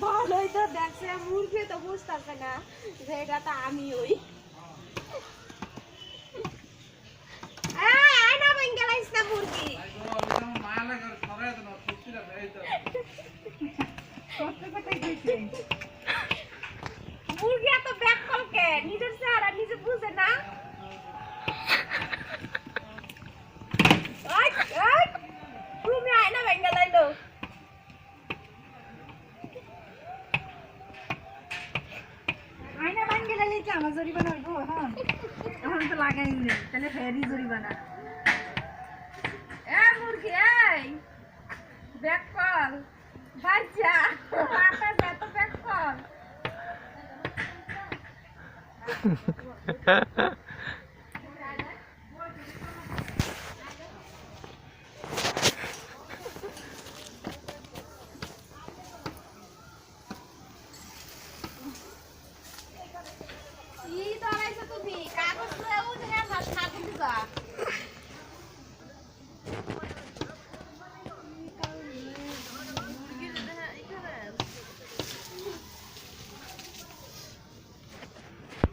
সে মুরগি তো বুঝতেছে না যে এটা তো আমি ওই। মুরগি। এত কলকে নিজের চেহারা নিজে বুঝে না? কি আমার জরিমানা হইব হ্যাঁ। এখন তো লাগাই নেই, তাহলে ফেরি এ মুরগি, এই ব্যাক কল বাচ্চা মাথা যত ব্যাক কল